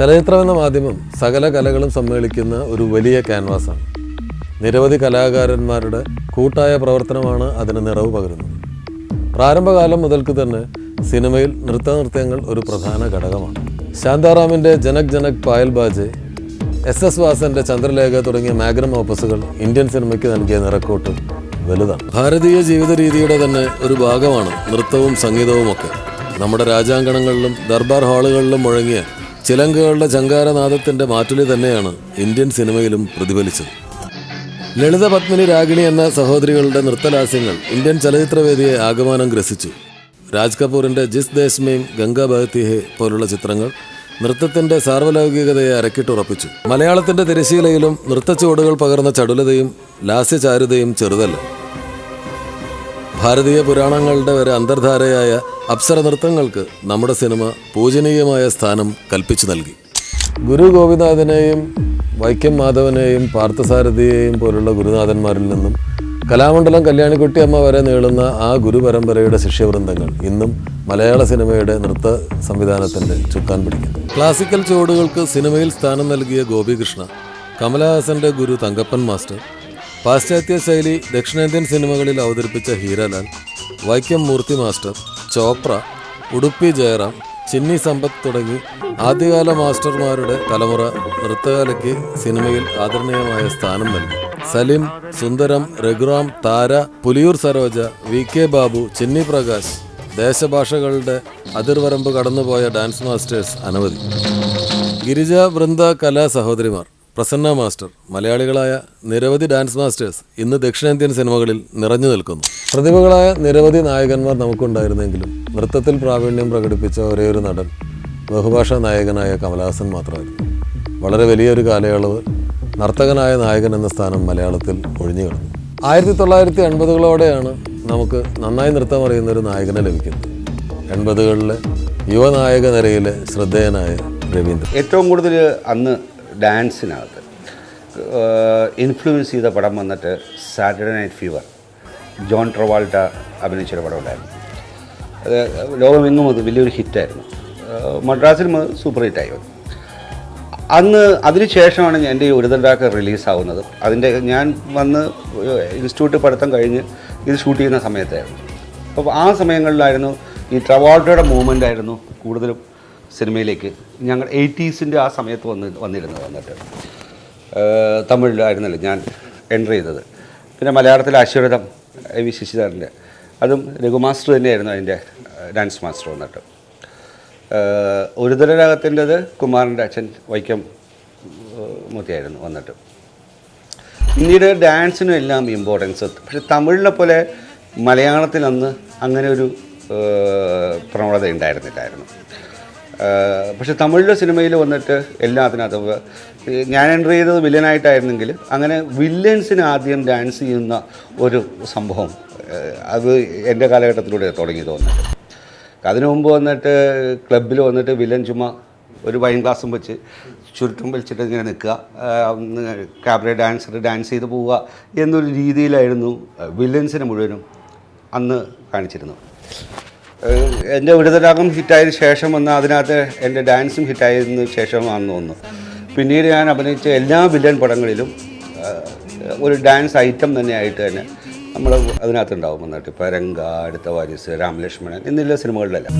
ചലച്ചിത്രം എന്ന മാധ്യമം സകല കലകളും സമ്മേളിക്കുന്ന ഒരു വലിയ ക്യാൻവാസാണ്. നിരവധി കലാകാരന്മാരുടെ കൂട്ടായ പ്രവർത്തനമാണ് അതിന് നിറവ് പകരുന്നത്. പ്രാരംഭകാലം മുതൽക്ക് തന്നെ സിനിമയിൽ നൃത്തനൃത്യങ്ങൾ ഒരു പ്രധാന ഘടകമാണ്. ശാന്താറാമിന്റെ ജനക് ജനക് പായൽ ബാജെ എസ് എസ് വാസന്റെ ചന്ദ്രലേഖ തുടങ്ങിയ മാഗ്നം ഓപ്പസുകൾ ഇന്ത്യൻ സിനിമയ്ക്ക് നൽകിയ നിറക്കോട്ട് വലുതാണ്. ഭാരതീയ ജീവിത രീതിയുടെ തന്നെ ഒരു ഭാഗമാണ് നൃത്തവും സംഗീതവും ഒക്കെ നമ്മുടെ രാജാങ്കണങ്ങളിലും ദർബാർ ഹാളുകളിലും മുഴങ്ങിയ ചിലങ്കകളുടെ ചങ്കാരനാഥത്തിന്റെ മാറ്റുലി തന്നെയാണ് ഇന്ത്യൻ സിനിമയിലും പ്രതിഫലിച്ചത്. ലളിത പത്മിനി രാഗിണി എന്ന സഹോദരികളുടെ നൃത്തലാസ്യങ്ങൾ ഇന്ത്യൻ ചലച്ചിത്രവേദിയെ ആഗമാനം ഗ്രസിച്ചു. രാജ് കപൂറിന്റെ ജിസ് ദേശ്മയും ഗംഗാ ബഹത്തിഹെ പോലുള്ള ചിത്രങ്ങൾ നൃത്തത്തിന്റെ സാർവലൗകികതയെ അരക്കിട്ടുറപ്പിച്ചു. മലയാളത്തിന്റെ തിരശീലയിലും നൃത്തച്ചുവടുകൾ പകർന്ന ചടുലതയും ലാസ്യചാരുതയും ചെറുതല്ല. ഭാരതീയ പുരാണങ്ങളുടെ വരെ അന്തർധാരയായ അപ്സര നൃത്തങ്ങൾക്ക് നമ്മുടെ സിനിമ പൂജനീയമായ സ്ഥാനം കൽപ്പിച്ചു നൽകി. ഗുരു ഗോപിനാഥനെയും വൈക്കം മാധവനെയും പാർത്ഥസാരഥിയെയും പോലുള്ള ഗുരുനാഥന്മാരിൽ നിന്നും കലാമണ്ഡലം കല്യാണിക്കുട്ടിയമ്മ വരെ നീളുന്ന ആ ഗുരുപരമ്പരയുടെ ശിഷ്യവൃന്ദങ്ങൾ ഇന്നും മലയാള സിനിമയുടെ നൃത്ത സംവിധാനത്തിന്റെ ചുക്കാൻ പിടിക്കുന്നു. ക്ലാസിക്കൽ ചുവടുകൾക്ക് സിനിമയിൽ സ്ഥാനം നൽകിയ ഗോപികൃഷ്ണ കമലഹാസന്റെ ഗുരു തങ്കപ്പൻ മാസ്റ്റർ പാശ്ചാത്യ ശൈലി ദക്ഷിണേന്ത്യൻ സിനിമകളിൽ അവതരിപ്പിച്ച ഹീരാലാൽ വൈക്കം മൂർത്തി മാസ്റ്റർ ചോപ്ര ഉടുപ്പി ജയറാം ചിന്നി സമ്പത്ത് തുടങ്ങി ആദ്യകാല മാസ്റ്റർമാരുടെ തലമുറ നൃത്തകലയ്ക്ക് സിനിമയിൽ ആദരണീയമായ സ്ഥാനം നൽകി. സലിം സുന്ദരം രഘുറാം താര പുലിയൂർ സരോജ വി കെ ബാബു ചിന്നി പ്രകാശ് ദേശഭാഷകളുടെ അതിർവരമ്പ് കടന്നുപോയ ഡാൻസ് മാസ്റ്റേഴ്സ് അനവധി. ഗിരിജ വൃന്ദ കലാ സഹോദരിമാർ പ്രസന്ന മാസ്റ്റർ മലയാളികളായ നിരവധി ഡാൻസ് മാസ്റ്റേഴ്സ് ഇന്ന് ദക്ഷിണേന്ത്യൻ സിനിമകളിൽ നിറഞ്ഞു നിൽക്കുന്നു. പ്രതിഭകളായ നിരവധി നായകന്മാർ നമുക്കുണ്ടായിരുന്നെങ്കിലും നൃത്തത്തിൽ പ്രാവീണ്യം പ്രകടിപ്പിച്ച ഒരേ ഒരു നടൻ ബഹുഭാഷാ നായകനായ കമലഹാസൻ മാത്രമായിരുന്നു. വളരെ വലിയൊരു കാലയളവ് നർത്തകനായ നായകൻ എന്ന സ്ഥാനം മലയാളത്തിൽ ഒഴിഞ്ഞു കിടന്നു. ആയിരത്തി തൊള്ളായിരത്തി എൺപതുകളോടെയാണ് നമുക്ക് നന്നായി നൃത്തം അറിയുന്ന ഒരു നായകനെ ലഭിക്കുന്നത്. എൺപതുകളിലെ യുവനായക നിരയിലെ ശ്രദ്ധേയനായ രവീന്ദ്രൻ. ഏറ്റവും കൂടുതൽ അന്ന് ഡാൻസിനകത്ത് ഇൻഫ്ലുവൻസ് ചെയ്ത പടം വന്നിട്ട് Saturday night fever John Travolta അഭിനയിച്ചൊരു പടം ഉണ്ടായിരുന്നു അത് ലോകമെങ്ങും അത് വലിയൊരു ഹിറ്റായിരുന്നു. മദ്രാസിൽ സൂപ്പർ ഹിറ്റായി വന്നു അന്ന് അതിന് ശേഷമാണ് എന്റെ ഈ ഒരുതണ്ടാക്ക് റിലീസാവുന്നത്. അതിന്റെ ഞാൻ വന്ന് ഇൻസ്റ്റിറ്റ്യൂട്ട് പഠിത്തം കഴിഞ്ഞ് ഇത് ഷൂട്ട് ചെയ്യുന്ന സമയത്തായിരുന്നു. അപ്പോൾ ആ സമയങ്ങളിലായിരുന്നു ഈ ട്രവാൾട്ടയുടെ മൂവ്മെന്റ് ആയിരുന്നു കൂടുതലും സിനിമയിലേക്ക് ഞങ്ങൾ എയ്റ്റീസിന്റെ ആ സമയത്ത് വന്ന് വന്നിരുന്നത് വന്നിട്ട്. തമിഴിലായിരുന്നല്ലോ ഞാൻ എന്റർ ചെയ്തത്. പിന്നെ മലയാളത്തിലെ അശ്വരഥം എ വി ശശിധരന്റെ. അതും രഘുമാസ്റ്റർ തന്നെയായിരുന്നു അതിന്റെ ഡാൻസ് മാസ്റ്റർ വന്നിട്ട്. ഒരുതരരാഗത്തിന്റെത് കുമാറിന്റെ അച്ഛൻ വൈക്കം മൂത്തിയായിരുന്നു വന്നിട്ട്. പിന്നീട് ഡാൻസിനും എല്ലാം ഇമ്പോർട്ടൻസ് പക്ഷെ തമിഴിനെ പോലെ മലയാളത്തിൽ അന്ന് അങ്ങനെ ഒരു പ്രവണത ഉണ്ടായിരുന്നില്ലായിരുന്നു. പക്ഷെ തമിഴിലെ സിനിമയിൽ വന്നിട്ട് എല്ലാത്തിനകത്തും ഞാൻ എന്റർ ചെയ്തത് വില്ലനായിട്ടായിരുന്നെങ്കിൽ അങ്ങനെ വില്ലൻസിന് ആദ്യം ഡാൻസ് ചെയ്യുന്ന ഒരു സംഭവം അത് എന്റെ കാലഘട്ടത്തിലൂടെ തുടങ്ങി തോന്നുന്നത് അതിനു മുമ്പ് വന്നിട്ട് ക്ലബിൽ വന്നിട്ട് വില്ലൻ ചുമ്മാ ഒരു വൈൻ ഗ്ലാസും വെച്ച് ചുരുട്ടും വലിച്ചിട്ട് ഇങ്ങനെ നിൽക്കുക ക്യാബറേ ഡാൻസർ ഡാൻസ് ചെയ്ത് പോവുക എന്നൊരു രീതിയിലായിരുന്നു വില്ലൻസിനെ മുഴുവനും അന്ന് കാണിച്ചിരുന്നത്. എന്റെ വിടുതലാകം ഹിറ്റായതിനു ശേഷം വന്ന അതിനകത്ത് എന്റെ ഡാൻസും ഹിറ്റായതിന് ശേഷമാണെന്ന് തോന്നുന്നു. പിന്നീട് ഞാൻ അഭിനയിച്ച എല്ലാ വില്ലൻ പടങ്ങളിലും ഒരു ഡാൻസ് ഐറ്റം തന്നെയായിട്ട് തന്നെ നമ്മൾ അതിനകത്തുണ്ടാവും. എന്നിട്ട് രംഗ അടുത്ത വാരിസ് രാമലക്ഷ്മണൻ എന്നുള്ള സിനിമകളിലെല്ലാം.